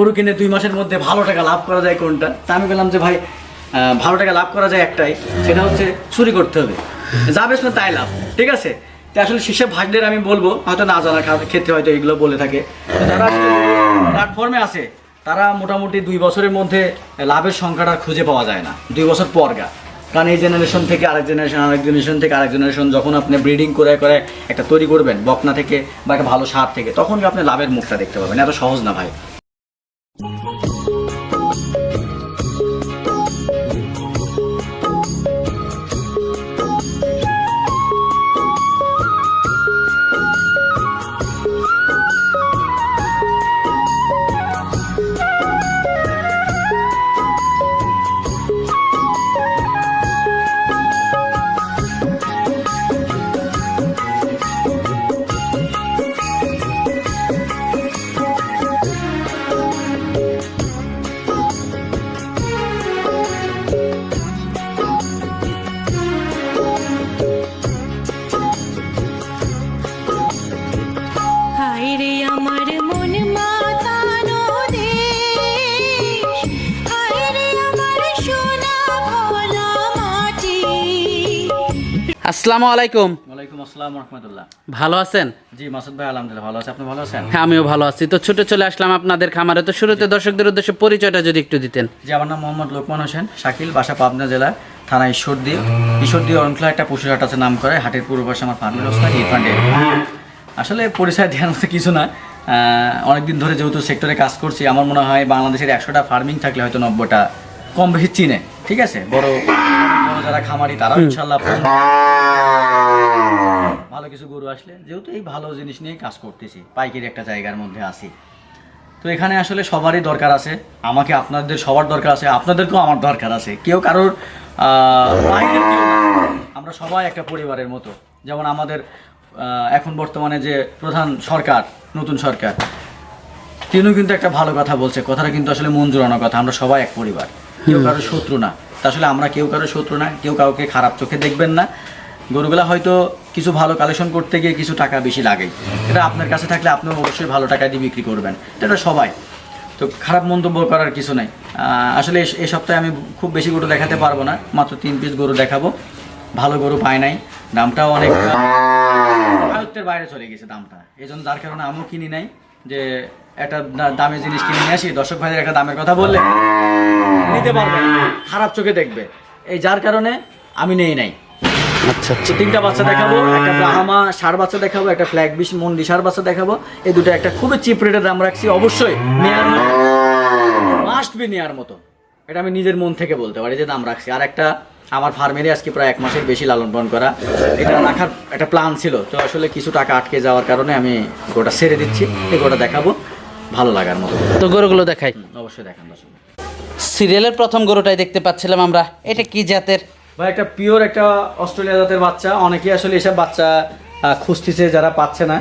গরু কিনে দুই মাসের মধ্যে ভালো টাকা লাভ করা যায় কোনটা? তা আমি বললাম যে ভাই ভালো টাকা লাভ করা যায় একটাই, সেটা হচ্ছে চুরি করতে হবে। যা বেসবে তাই লাভ, ঠিক আছে? তো আসলে শীর্ষে ভাগদের আমি বলব, হয়তো না জানা খা- ক্ষেত্রে হয়তো এগুলো বলে থাকে। যারা প্ল্যাটফর্মে আছে, তারা মোটামুটি দুই বছরের মধ্যে লাভের সংখ্যাটা খুঁজে পাওয়া যায় না। দুই বছর পর গা। কারণ এই জেনারেশন থেকে আরেক জেনারেশন আরেক জেনারেশন থেকে আরেক জেনারেশন যখন আপনি ব্রিডিং করে করে একটা তৈরি করবেন, বকনা থেকে বা একটা ভালো সার থেকে, তখন আপনি লাভের মুখটা দেখতে পাবেন। এত সহজ না ভাই। আসসালামু আলাইকুম। ওয়ালাইকুম আসসালাম রহমতুল্লাহ। ভালো আছেন? জি মাসুদ ভাই আলহামদুলিল্লাহ ভালো আছে। আপনি ভালো আছেন? হ্যাঁ আমিও ভালো আছি। তো ছুটে চলে আসলাম আপনাদের খামারে। তো শুরুতে দর্শকদের উদ্দেশ্যে পরিচয়টা যদি একটু দিতেন। জি আমার নাম মোহাম্মদ লোকমান হোসেন শাকিল বাসা পাবনা জেলা থানা ঈশ্বরদী। ঈশ্বরদী অরণখোলা একটা পশুর হাট আছে নাম করে। হাটের পূর্ব পাশে আমার ফার্মের অবস্থা ইরফান ডেয়ারি আসলে পরিচয় দেওয়ার মতো কিছু না। অনেকদিন ধরে যেহেতু সেক্টরে কাজ করছি আমার মনে হয় বাংলাদেশের একশোটা ফার্মিং থাকলে হয়তো নব্বইটা কম বেশি চিনে। ঠিক আছে? বড় যারা খামারি তারাও ইনশাল্লাহ ভালো কিছু গরু আসলে যেহেতু এই ভালো জিনিস নিয়ে কাজ করতেছি পাইকারি একটা জায়গার মধ্যে আছি। তো এখানে আসলে সবারই দরকার আছে আমাকে আপনাদের সবার দরকার আছে আপনাদেরকেও আমার দরকার আছে। কেউ কারোর। আমরা সবাই একটা পরিবারের মতো। যেমন আমাদের আহ, এখন বর্তমানে যে প্রধান সরকার নতুন সরকার তিনিও কিন্তু একটা ভালো কথা বলছে কথাটা কিন্তু আসলে মন জোরানো কথা আমরা সবাই এক পরিবার। কেউ কারও শত্রু না। আসলে আমরা কেউ কারও শত্রু না, কেউ কাউকে খারাপ চোখে দেখবেন না। গরুগুলা হয়তো কিছু ভালো কালেকশন করতে গিয়ে কিছু টাকা বেশি লাগে। এটা আপনার কাছে থাকলে আপনিও অবশ্যই ভালো টাকা দিয়ে বিক্রি করবেন। এটা সবাই। তো খারাপ মন্তব্য করার কিছু নাই। আসলে এই সপ্তাহে আমি খুব বেশি গরু দেখাতে পারব না, মাত্র তিন পিস গরু দেখাবো। ভালো গরু পায় নাই। দামটাও অনেক আয়ত্তের বাইরে চলে গেছে দামটা। এই জন্য যার কারণে আমিও কিনি নাই যে একটা দামি জিনিস কিনে নিয়ে আসি। দর্শক ভাইদের একটা দামের কথা বললে নিতে পারবে খারাপ চোখে দেখবে। এই যার কারণে আমি নেই নাই। আচ্ছা তো তিনটা বাচ্চা দেখাবো একটা ব্রাহ্মা সার বাচ্চা দেখাবো একটা ফ্ল্যাগ বিশ মন্ডি সার বাচ্চা দেখাবো। এই দুটো একটা খুবই চিপ রেটের দাম রাখছি অবশ্যই নেয়ার মতো। মাস্ট বি নেয়ার মতো। এটা আমি নিজের মন থেকে বলতে পারি যে দাম রাখছি। আর একটা আমার ফার্মেরই আজকে প্রায় এক মাসের বেশি লালন পালন করা। এটা রাখার একটা প্ল্যান ছিল। তো আসলে কিছু টাকা আটকে যাওয়ার কারণে আমি গোটা ছেড়ে দিচ্ছি। এই গোটা দেখাবো। ভালো লাগার মতো। তো গরুগুলো দেখাই। অবশ্যই দেখান দর্শক। সিরিয়ালের প্রথম গরুটাই দেখতে পাচ্ছিলাম আমরা। এটা কি জাতের? ভাই একটা পিওর একটা অস্ট্রেলিয়া জাতের বাচ্চা। অনেকেই আসলে এসব বাচ্চা খুঁজতেছে যারা পাচ্ছে না।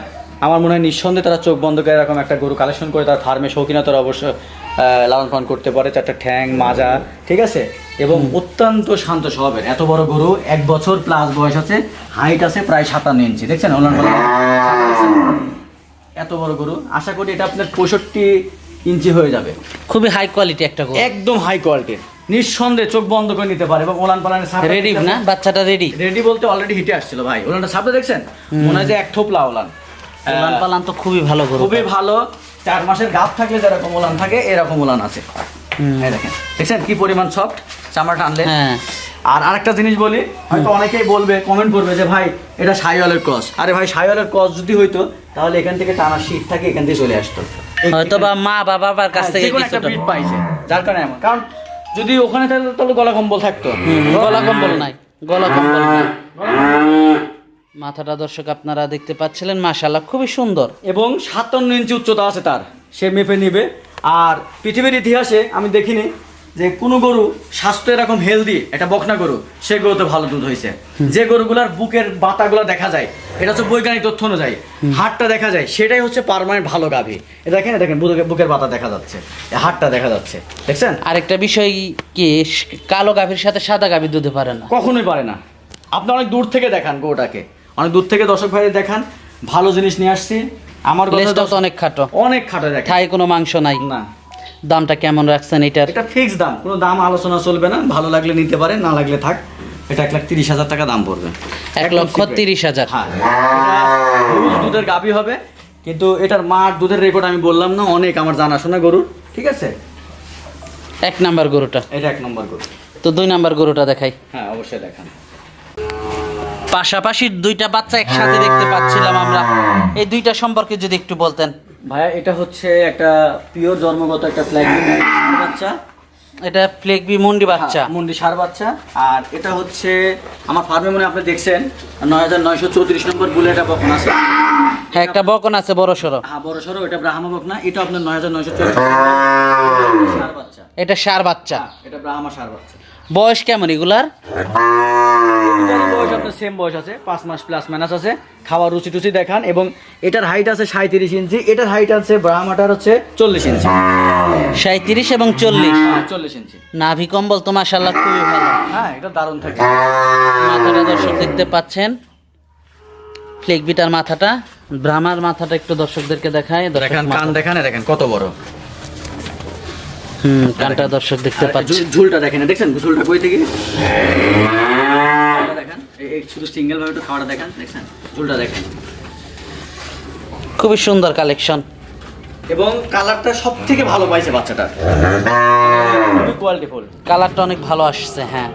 আমার মনে হয় নিঃসন্দেহে তারা চোখ বন্ধ করে এরকম একটা গরু কালেকশন করে তারা ফার্মে শৌখিনতার অবশ্য লালন পালন করতে পারে। চারটা ঠ্যাং মাজা ঠিক আছে? এবং অত্যন্ত শান্ত স্বভাবের। এত বড় গরু এক বছর প্লাস বয়স আছে হাইট আছে প্রায় সাতান্ন ইঞ্চি। দেখছেন? এত বড় গরু। আশা করি এটা আপনার পঁয়ষট্টি ইঞ্চি হয়ে যাবে। খুবই হাই কোয়ালিটি একটা গরু। একদম হাই কোয়ালিটির নিঃসন্দেহে চোখ বন্ধ করে নিতে পারে এবং ওলান পালানের সাথে রেডি না? বাচ্চাটা রেডি রেডি বলতে অলরেডি হিটে আসছিল ভাই। ওলানটা সাপটা দেখছেন? মনে হয় যে এক থোপলা ওলান। আহ, পালান তো খুবই ভালো গরু। খুবই ভালো। চার মাসের গাপ থাকলে যেরকম ওলান থাকে এরকম ওলান আছে। দেখেন। দেখছেন কি পরিমাণ সফট চামড়াটা আনলে। হ্যাঁ। আর আরেকটা জিনিস বলি হয়তো অনেকেই বলবে কমেন্ট করবে যে ভাই এটা সাইওয়ালের ক্রস আরে ভাই সাইওয়ালের ক্রস যদি হইতো তাহলে এখান থেকে টানা শীত থাকে এখান থেকে চলে আসতো হয়তো বা মা বা বাবার কাছ হ্যাঁ, থেকে যেকোনো একটা বিট পাইছে। যার কারণে এমন। কারণ যদি ওখানে থাকতো তাহলে গলা কম্বল থাকতো। গলা কম্বল নাই গলা কম্বল নাই। মাথাটা দর্শক আপনারা দেখতে পাচ্ছিলেন মাশাল্লাহ খুবই সুন্দর। এবং সাতান্ন ইঞ্চি উচ্চতা আছে তার। সে মেপে নিবে। আর পৃথিবীর ইতিহাসে আমি দেখিনি যে কোনো গরু স্বাস্থ্য এরকম হেলদি এটা বকনা গরু সে গরুতে ভালো দুধ হয়েছে। যে গরুগুলার বুকের বাতাগুলো দেখা যায় এটা হচ্ছে বৈজ্ঞানিক তথ্য অনুযায়ী হাটটা দেখা যায় সেটাই হচ্ছে পারমানেন্ট ভালো গাভী। দেখেন দেখেন বুকের বাতা দেখা যাচ্ছে হাটটা দেখা যাচ্ছে দেখছেন? আরেকটা বিষয় কি কালো গাভীর সাথে সাদা গাভী দুধে পারে না? কখনোই পারে না। আপনি অনেক দূর থেকে দেখান গরুটাকে। অনেক দূর থেকে দর্শক ভাই দেখান ভালো জিনিস নিয়ে আসছি। আমার অনেক খাটো। অনেক খাটো ঠাই কোনো মাংস নাই। না। দামটা কেমন রাখছেন এটার? এটা ফিক্স দাম কোনো দাম আলোচনা চলবে না ভালো লাগলে নিতে পারে না লাগলে থাক। এটা এক লাখ তিরিশ হাজার টাকা দাম পড়বে। এক লক্ষ তিরিশ হাজার। হ্যাঁ দুধের গাভী হবে কিন্তু এটার মার দুধের রেকর্ড আমি বললাম না অনেক আমার জানাশোনা গরুর ঠিক আছে? এক নাম্বার গরুটা। এটা এক নম্বর গরু। তো দুই নাম্বার গরুটা দেখাই। হ্যাঁ অবশ্যই দেখান। পাশাপাশি দুইটা বাচ্চা একসাথে দেখতে পাচ্ছিলাম আমরা। এই দুইটা সম্পর্কে যদি একটু বলতেন। ভাইয়া এটা হচ্ছে একটা পিওর জন্মগত একটা ফ্ল্যাগ বাচ্চা। এটা ফ্লেগবি মুন্ডি বাচ্চা। হ্যাঁ, মুন্ডি সার বাচ্চা। আর এটা হচ্ছে আমার ফার্মে মনে আপনি দেখছেন নয় হাজার নয়শো চৌত্রিশ নম্বর বুলেটা বকন আছে। হ্যাঁ একটা বকন আছে বড় সড়ো। হ্যাঁ বড় সড়ো এটা ব্রাহ্মা বকনা। এটা আপনার নয় হাজার নয়শো চৌত্রিশ সার বাচ্চা। এটা সার বাচ্চা। এটা ব্রাহ্মা সার বাচ্চা। বয়স কেমন এগুলার? বয়স আপনার সেম বয়স আছে পাঁচ মাস প্লাস মাইনাস আছে। খাওয়ার রুচি টুচি দেখান এবং এটার হাইট আছে সাঁত্রিশ ইঞ্চি এটার হাইট আছে ব্রাহ্মাটার হচ্ছে চল্লিশ ইঞ্চি। সাঁত্রিশ এবং চল্লিশ? হ্যাঁ চল্লিশ ইঞ্চি। নাভি কম্বল তো মাসাল্লাহ খুবই ভালো। হ্যাঁ এটা দারুণ থাকে। মাথাটা দর্শক দেখতে পাচ্ছেন। ফ্লেগবিটার মাথাটা ব্রাহ্মার মাথাটা একটু দর্শকদেরকে দেখায় দেখেন কান দেখান দেখেন কত বড়। হুম কানটা দর্শক দেখতে আর পাচ্ছি। ঝুলটা দেখেন দেখছেন? ঝুলটা কই থেকে? দেখেন। শুধু সিঙ্গেল ভাবে একটু খাওয়াটা দেখেন দেখছেন? ঝুলটা দেখেন। খুবই সুন্দর কালেকশন এবং কালারটা সব থেকে ভালো পাইছে বাচ্চাটা। খুবই কোয়ালিটিফুল কালারটা অনেক ভালো আসছে হ্যাঁ।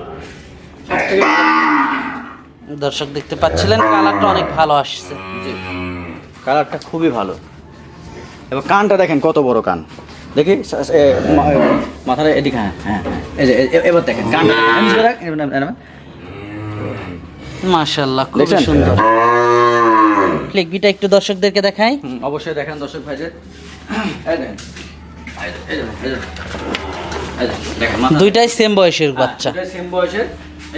দর্শক দেখতে পাচ্ছিলেন কালারটা অনেক ভালো আসছে। কালারটা খুবই ভালো। এবং কানটা দেখেন কত বড় কান। দেখি স- এ, মা- মাথাটা এদিকে হ্যাঁ হ্যাঁ। এই যে এবার দেখেন নাম- মাশাল্লাহ খুবই সুন্দর। ফ্লেগবিটা একটু দর্শকদেরকে দেখাই। অবশ্যই দেখেন দর্শক ভাইদের। দুইটাই সেম বয়সের বাচ্চা। হ্যাঁ, সেম বয়সের।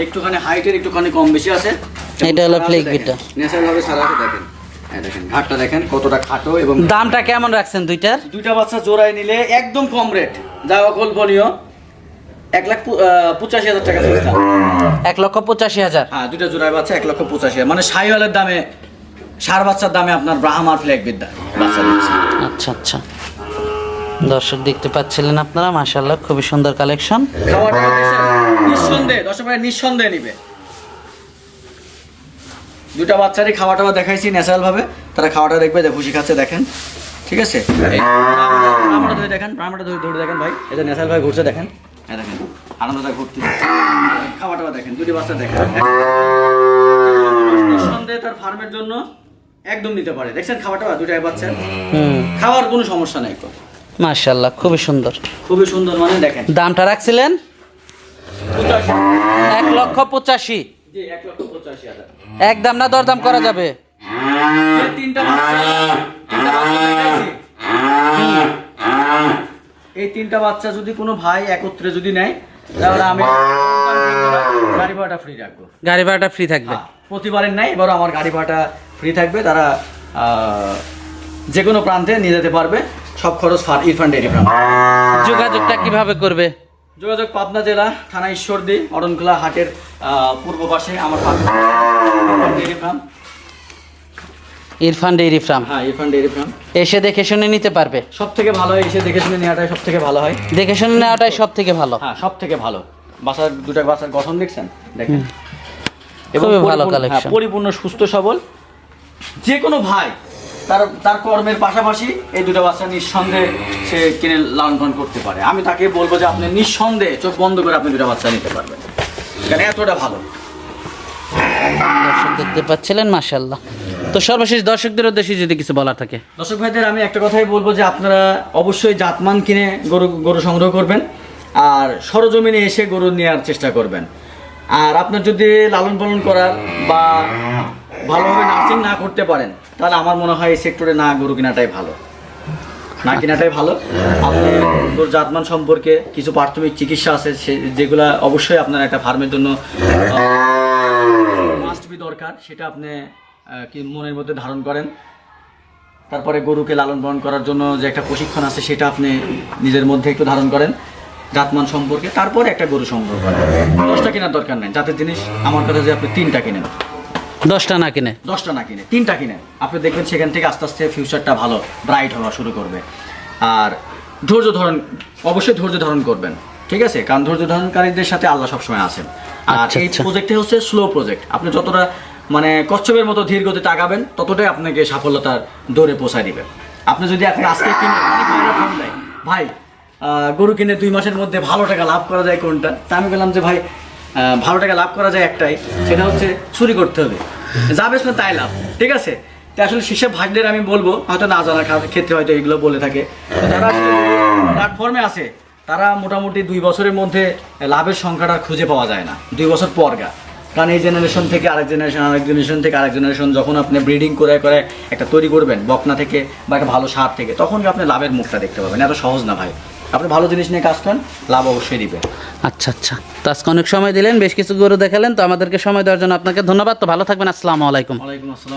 একটুখানি হাইটের একটুখানি কম বেশি আছে। এটা হলো beta। ন্যাচারাল ভাবে সারা আছে দেখেন। দেখেন ঘাটটা দেখেন কতটা খাটো এবং দামটা কেমন রাখছেন দুইটার? দুইটা বাচ্চা জোড়ায় নিলে একদম কম রেট। যা অকল্পনীয়। এক লাখ পঁচাশি হাজার টাকা এক লক্ষ পঁচাশি হাজার। হ্যাঁ দুইটা জোড়ায় বাচ্চা এক লক্ষ পঁচাশি হাজার। মানে সাইওয়ালের দামে সার বাচ্চার দামে আপনার ব্রাহ্মার ফ্ল্যাগ বিদ্যা বাচ্চা আচ্ছা আচ্ছা। দর্শক দেখতে পাচ্ছিলেন আপনারা মাশাল্লাহ খুবই সুন্দর কালেকশন। নিঃসন্দেহে দর্শক নিঃসন্দেহে নিবে। দুটা বাচ্চারই খাওয়া টাওয়া দেখাইছি ন্যাচারাল ভাবে। তারা খাওয়াটা দেখবে যে খুশি খাচ্ছে দেখেন। ঠিক আছে? ব্রাহ্মণটা ধরে দেখেন ব্রাহ্মণটা ধরে ধরে দেখেন ভাই। এটা ন্যাচারাল ভাবে ঘুরছে দেখেন। হ্যাঁ দেখেন আনন্দটা ঘুরতে খাওয়া টাওয়া দেখেন দুটি বাচ্চা দেখেন। নিঃসন্দেহে তার ফার্মের জন্য একদম নিতে পারে। দেখছেন খাওয়া টাওয়া দুটাই বাচ্চা। খাওয়ার কোনো সমস্যা নাই তো। মাশাল্লাহ খুবই সুন্দর। খুবই সুন্দর মানে দেখেন। দামটা রাখছিলেন? এক লক্ষ পঁচাশি। একদম না দরদাম করা যাবে? এই তিনটা। এই তিনটা বাচ্চা যদি কোনো ভাই একত্রে যদি নেয় তাহলে আমি গাড়ি ভাড়াটা ফ্রি রাখব। গাড়ি ভাড়াটা ফ্রি থাকবে। হ্যাঁ, প্রতিবারের নাই এবারও আমার গাড়ি ভাড়াটা ফ্রি থাকবে। তারা যে কোনো প্রান্তে নিয়ে যেতে পারবে। সব খরচ ইরফান ডেয়ারি যোগাযোগটা কীভাবে করবে? যোগাযোগ পাবনা জেলা থানা ঈশ্বরদী অরণখোলা হাটের পূর্ব পাশে আমার dairy farm Irfan dairy farm হ্যাঁ ইরফান ডেয়ারি ফার্ম এসে দেখে শুনে নিতে পারবে। সব থেকে ভালো হয় এসে দেখে শুনে নেওয়াটাই সব থেকে ভালো হয়। দেখে শুনে নেওয়াটাই সব থেকে ভালো। হ্যাঁ সব থেকে ভালো। বাসার দুটা বাসার গঠন দেখছেন? দেখেন। খুবই ভালো collection। হ্যাঁ, পরিপূর্ণ সুস্থ সবল। যে কোনো ভাই তার তার কর্মের পাশাপাশি এই দুটো বাচ্চা নিঃসন্দেহে সে কিনে লালন পালন করতে পারে। আমি তাকে বলব যে আপনি নিঃসন্দেহে চোখ বন্ধ করে আপনি দুটো বাচ্চা নিতে পারবেন। কারণ এতটা ভালো। দর্শক দেখতে পাচ্ছিলেন মাশাল্লাহ তো সর্বশেষ দর্শকদের উদ্দেশ্যে যদি কিছু বলার থাকে। দর্শক ভাইদের আমি একটা কথাই বলব যে আপনারা অবশ্যই জাতমান কিনে গরু গরু সংগ্রহ করবেন আর সরজমিনে এসে গরু নেওয়ার চেষ্টা করবেন। আর আপনার যদি লালন পালন করার বা ভালোভাবে নার্সিং না করতে পারেন, তাহলে আমার মনে হয় এই সেক্টরে না গরু কেনাটাই ভালো। না কেনাটাই ভালো। আপনি গরুর জাতমান সম্পর্কে কিছু প্রাথমিক চিকিৎসা আছে, সে যেগুলা অবশ্যই আপনার একটা ফার্মের জন্য মাস্ট বি দরকার, সেটা আপনি কি মনের মধ্যে ধারণ করেন। তারপরে গরুকে লালন পালন করার জন্য যে একটা প্রশিক্ষণ আছে, সেটা আপনি নিজের মধ্যে একটু ধারণ করেন, জাতমান সম্পর্কে। তারপরে একটা গরু সংগ্রহ করেন। দশটা কেনার দরকার নেই। যাতে জিনিস, আমার কথা যে আপনি তিনটা কিনেন। দশটা না কিনে। দশটা না কিনে তিনটা কিনে। আপনি দেখবেন সেখান থেকে আস্তে আস্তে ফিউচারটা ভালো ব্রাইট হওয়া শুরু করবে। আর ধৈর্য ধারণ অবশ্যই ধৈর্য ধারণ করবেন ঠিক আছে? কারণ ধৈর্য ধারণকারীদের সাথে আল্লাহ সবসময় আছেন। আর আচ্ছা, এই আচ্ছা। প্রজেক্টটা হচ্ছে স্লো প্রজেক্ট আপনি যতটা মানে কচ্ছপের মতো ধীর গতিতে আগাবেন ততটাই আপনাকে সফলতার দৌড়ে পৌঁছায় দিবে। আপনি যদি এখন আজকে কিনে ভাই আহ, গরু কিনে দুই মাসের মধ্যে ভালো টাকা লাভ করা যায় কোনটা? তা আমি বললাম যে ভাই আহ, ভালো টাকা লাভ করা যায় একটাই সেটা হচ্ছে চুরি করতে হবে। যাবে না, তাই লাভ। ঠিক আছে? তো আসলে সেসব ভাগদের আমি বলব, হয়তো না জানার ক্ষেত্রে হয়তো এগুলো বলে থাকে। যারা প্ল্যাটফর্মে আছে, তারা মোটামুটি দুই বছরের মধ্যে লাভের সংখ্যাটা খুঁজে পাওয়া যায় না। দুই বছর পর গা। কারণ এই জেনারেশন থেকে আরেক জেনারেশন আরেক জেনারেশন থেকে আরেক জেনারেশন যখন আপনি ব্রিডিং করে করে একটা তৈরি করবেন, বকনা থেকে বা একটা ভালো সার থেকে, তখন আপনি লাভের মুখটা দেখতে পাবেন। এত সহজ না ভাই। আপনি ভালো জিনিস নিয়ে কাজ করেন লাভ অবশ্যই দিবে। আচ্ছা আচ্ছা। তো আজকে অনেক সময় দিলেন বেশ কিছু গরু দেখালেন তো আমাদেরকে সময় দেওয়ার জন্য আপনাকে ধন্যবাদ। তো ভালো থাকবেন আসসালামু আলাইকুম। ওয়ালাইকুম আসসালাম।